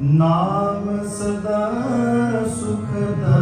ਨਾਮ ਸਦਾ ਸੁਖਦਾ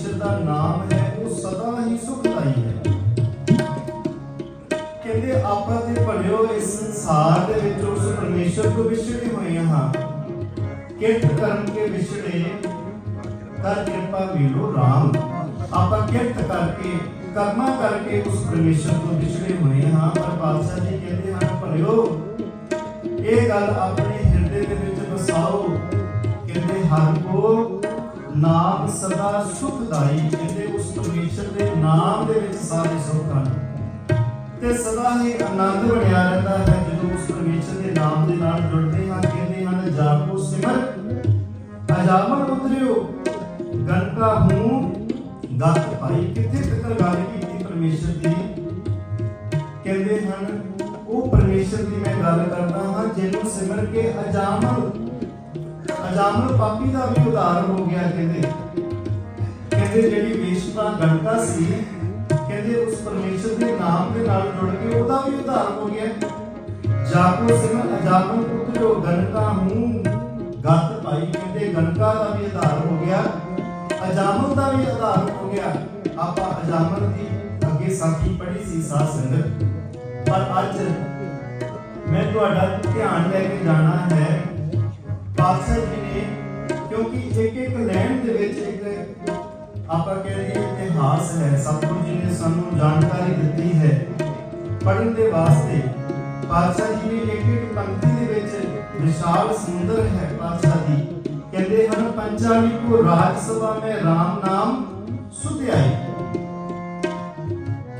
ਪਰਮੇਸ਼ਰ ਦਾ ਨਾਮ ਹੈ, ਉਹ ਸਦਾ ਹੀ ਸੁਖਦਾਈ ਹੈ। ਕਹਿੰਦੇ ਆਪਾਂ ਤੇ ਭਲਿਓ ਇਸ ਸੰਸਾਰ ਦੇ ਵਿੱਚ ਉਸ ਪਰਮੇਸ਼ਰ ਤੋਂ ਵਿਛੜੇ ਹੋਏ ਹਾਂ। ਕਿਰਤ ਕਰਨ ਕੇ ਵਿਛੜੇ ਕਰ ਕਿਰਪਾ ਮਿਲੋ ਰਾਮ। ਆਪਾਂ ਕਿਰਤ ਕਰਕੇ, ਕਰਮਾ ਕਰਕੇ ਉਸ ਪਰਮੇਸ਼ਰ ਤੋਂ ਵਿਛੜੇ ਹੋਏ ਹਾਂ, ਪਰ ਪਾਤਸ਼ਾਹ ਜੀ ਕਹਿੰਦੇ ਹਨ ਭਲਿਓ ਇਹ ਗੱਲ ਆਪਣੇ ਹਿਰਦੇ ਦੇ ਵਿੱਚ ਵਸਾਓ। ਕਹਿੰਦੇ, ਹਰ ਕੋ ਨਾਮ ਸਦਾ ਸੁਖਦਾਈ ਕਹਿੰਦੇ ਉਸ ਪਰਮੇਸ਼ਰ ਦੇ ਨਾਮ ਦੇ ਵਿੱਚ ਸਾਰੇ ਸੁੱਖ ਹਨ। ਤੇ ਸਦਾ ਹੀ ਆਨੰਦ ਬਣਿਆ ਰਹਿੰਦਾ ਹੈ, ਜਦੋਂ ਉਸ ਪਰਮੇਸ਼ਰ ਦੇ ਨਾਮ ਦੇ ਨਾਲ ਜੁੜਦੇ ਹਾਂ, ਕਹਿੰਦੇ ਹਨ ਜਾਪੋ ਸਿਮਰ ਅਜਾਮਨ ਉਤਰਿਓ ਗਨਕਾ ਹੂੰ ਗੱਤ ਪਾਈ ਕਿੱਥੇ ਤੱਕ ਗੱਲ ਕੀਤੀ ਪਰਮੇਸ਼ਰ ਦੀ? ਕਹਿੰਦੇ ਹਨ, ਉਹ ਪਰਮੇਸ਼ਰ ਦੀ ਮੈਂ ਗੱਲ ਕਰਦਾ ਹਾਂ, ਜਿਹਨੂੰ ਸਿਮਰ ਕੇ ਅਜਾਮਨ ਅਜਾਮਨ ਪਾਪੀ ਦਾ ਵੀ ਉਦਾਹਰਨ ਹੋ ਗਿਆ ਕਹਿੰਦੇ। ਕਹਿੰਦੇ ਜਿਹੜੀ ਵੇਸ਼ਤਾ ਗਣਕਾ ਸੀ, ਕਹਿੰਦੇ ਉਸ ਪਰਮੇਸ਼ਰ ਦੇ ਨਾਮ ਦੇ ਨਾਲ ਜੁੜ ਕੇ ਉਹਦਾ ਵੀ ਉਦਾਹਰਨ ਹੋ ਗਿਆ। ਜਾਪੋ ਸਿਮਰ ਅਜਾਮਨ ਉਤਰਿਓ ਗਣਕਾ ਹੂੰ, ਗੱਤ ਪਾਈ ਕਹਿੰਦੇ ਗਣਕਾ ਦਾ ਵੀ ਆਧਾਰ ਹੋ ਗਿਆ। ਅਜਾਮਨ ਦਾ ਵੀ ਆਧਾਰ ਹੋ ਗਿਆ। ਆਪਾਂ ਅਜਾਮਨ ਦੀ ਅੱਗੇ ਸਾਖੀ ਪੜ੍ਹੀ ਸੀ ਸਾਧ ਸੰਗਤ। ਪਰ ਅੱਜ ਮੈਂ ਤੁਹਾਡਾ ਧਿਆਨ ਲੈ ਕੇ ਜਾਣਾ ਹੈ ਪਾਤਸ਼ਾਹ ਜੀ ਨੇ, ਕਿਉਂਕਿ ਇੱਕ ਇੱਕ ਲਾਈਨ ਦੇ ਵਿੱਚ ਇੱਕ ਆਪਾਂ ਕਹਿੰਦੇ ਇਤਿਹਾਸ ਹੈ, ਸਤਿਗੁਰੂ ਜੀ ਨੇ ਸਾਨੂੰ ਜਾਣਕਾਰੀ ਦਿੱਤੀ ਹੈ। ਪੜ੍ਹਨ ਦੇ ਵਾਸਤੇ ਪਾਤਸ਼ਾਹ ਜੀ ਨੇ ਇੱਕ ਇੱਕ ਪੰਕਤੀ ਦੇ ਵਿੱਚ ਵਿਸ਼ਾਲ ਸੁੰਦਰ ਹੈ ਪਾਤਸ਼ਾਹ ਜੀ। ਕਹਿੰਦੇ ਹਨ ਪੰਚਾਲੀ ਕੋ ਰਾਜ ਸਭਾ ਮੈਂ RAM ਨਾਮ ਸੁਧਿਆਈ।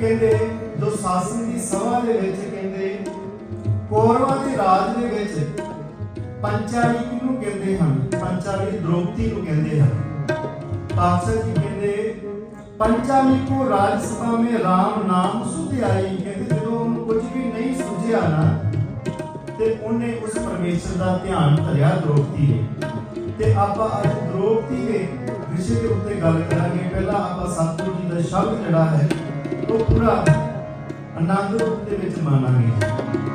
ਕਹਿੰਦੇ, ਜੋ ਸਾਸਨ ਦੀ ਸਭਾ ਦੇ ਵਿੱਚ ਕਹਿੰਦੇ, ਕੌਰਵਾਂ ਦੇ ਰਾਜ ਦੇ ਵਿੱਚ ਪੰਚਾਲੀ ਕਿਹਨੂੰ ਕਹਿੰਦੇ ਹਨ, ਪੰਚਾਲੀ ਦ੍ਰੋਪਦੀ ਨੂੰ ਕਹਿੰਦੇ ਹਨ। ਪਾਤਸ਼ਾਹ ਜੀ ਕਹਿੰਦੇ, ਪੰਚਾਲੀ ਕੋ ਰਾਜ ਸਭਾ ਮੇ RAM ਨਾਮ ਸੁਧਿਆਈ, ਕਹਿੰਦੇ ਜਦੋਂ ਉਹਨੂੰ ਕੁਝ ਵੀ ਨਹੀਂ ਸੁਝਿਆ ਨਾ, ਤੇ ਉਹਨੇ ਉਸ ਪਰਮੇਸ਼ਰ ਦਾ ਧਿਆਨ ਧਰਿਆ ਦ੍ਰੋਪਦੀ ਨੇ ਤੇ ਆਪਾਂ ਅੱਜ ਦ੍ਰੋਪਦੀ ਦੇ ਵਿਸ਼ੇ ਦੇ ਉੱਤੇ ਗੱਲ ਕਰਾਂਗੇ। ਪਹਿਲਾਂ ਆਪਾਂ ਸਤਿਗੁਰੂ ਜੀ ਦਾ ਸ਼ਬਦ ਜਿਹੜਾ ਹੈ, ਉਹ ਪੂਰਾ ਆਨੰਦ ਰੂਪ ਦੇ ਵਿੱਚ ਮੰਨਾਂਗੇ।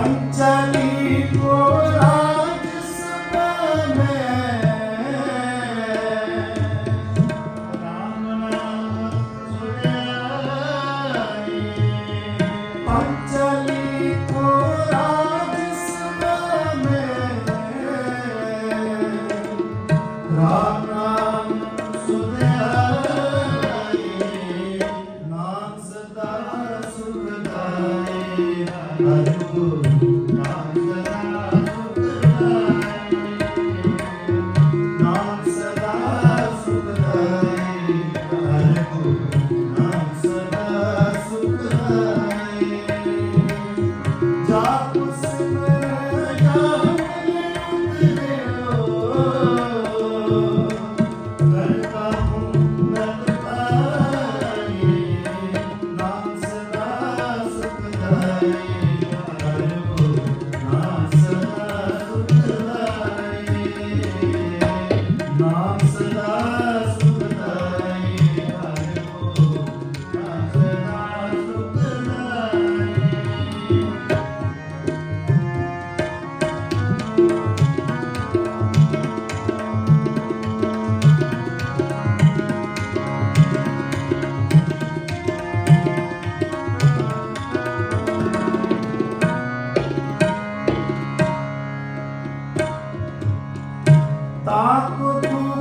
Panchali Kora ਤਾਂ ਕੋ ਤੂੰ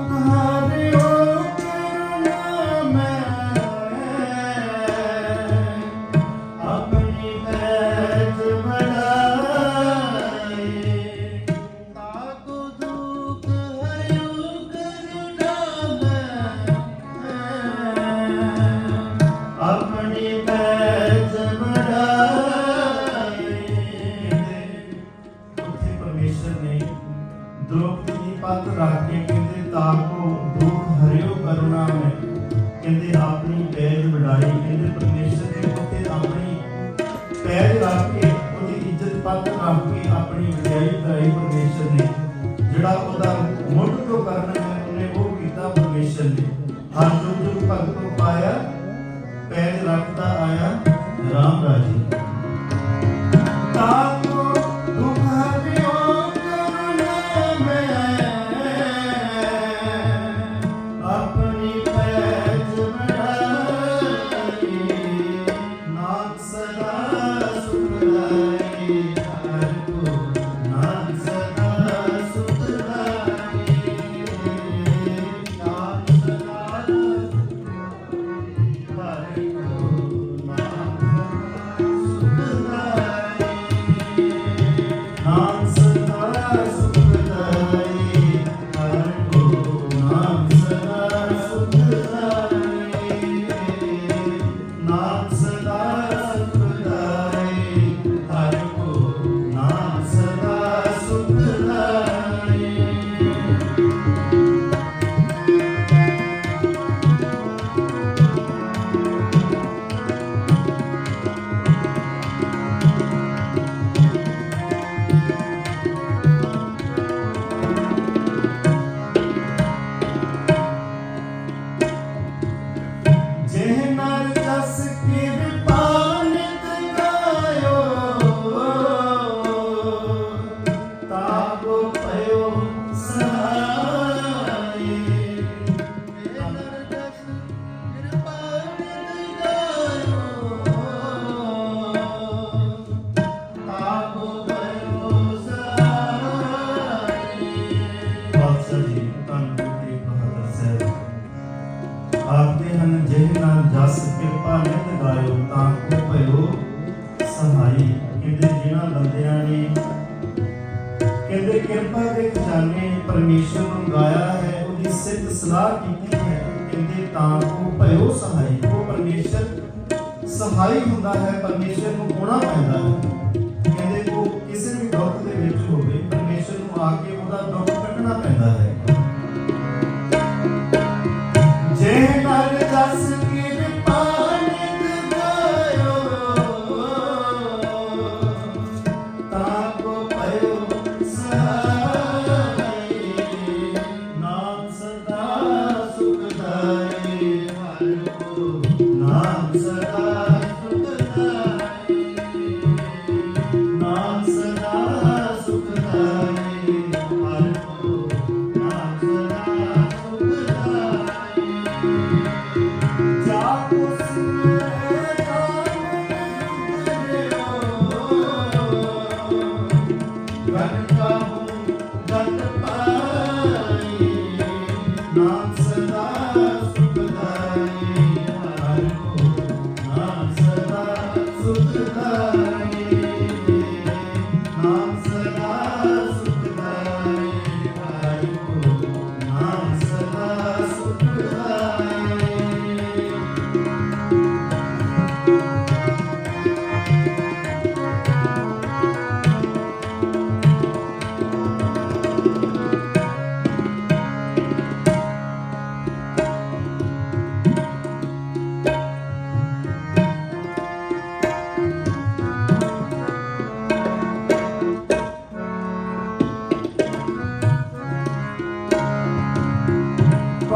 ਦ੍ਰੋਪਦੀ ਦੀ ਰੱਖ ਕੇ ਕਹਿੰਦੇ ਤਾਕੋ ਦੁਖ ਹਰਿਓ ਕਰੁਣਾ ਮੈਂ। ਕਹਿੰਦੇ, ਆਪਣੀ ਪੈਜ ਵਡਾਈ। ਕਹਿੰਦੇ, ਪਰਮੇਸ਼ਰ ਨੇ ਉੱਥੇ ਆਪਣੀ ਪੈਜ ਰੱਖ ਕੇ ਉਹਦੀ ਇੱਜ਼ਤ ਪੱਤ ਰੱਖ ਕੇ ਆਪਣੀ ਵਡਿਆਈ ਕਰਾਈ ਪਰਮੇਸ਼ਰ ਨੇ, ਜਿਹੜਾ ਉਹਦਾ ਸਲਾਹ ਕੀਤੀ ਹੈ, ਕਹਿੰਦੇ ਤਾਂ ਕੋ ਭਇਓ ਸਹਾਈ ਕੋ ਪਰਮੇਸ਼ਰ ਸਹਾਈ ਹੁੰਦਾ ਹੈ, ਪਰਮੇਸ਼ਰ ਨੂੰ ਹੋਣਾ ਪੈਂਦਾ ਹੈ। ਕਹਿੰਦੇ ਉਹ ਕਿਸੇ ਵੀ ਦੁੱਖ ਦੇ ਵਿੱਚ ਹੋਵੇ, ਪਰਮੇਸ਼ਰ ਨੂੰ ਆ ਕੇ ਉਹਦਾ ਦੁੱਖ ਕੱਢਣਾ ਪੈਂਦਾ ਹੈ।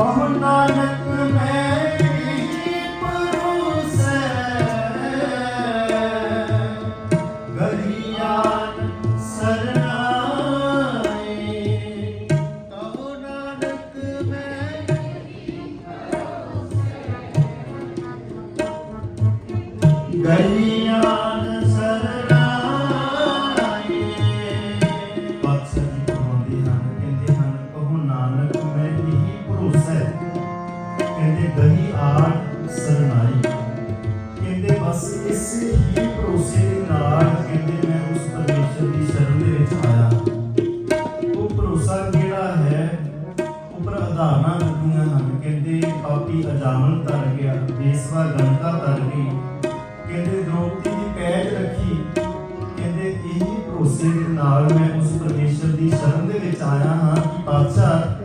ਬਹੁ ਨਾਨਕ ਮੈਂ ਸ਼ਰਨ ਦੇ ਵਿੱਚ ਆਇਆ ਹਾਂ ਕਿ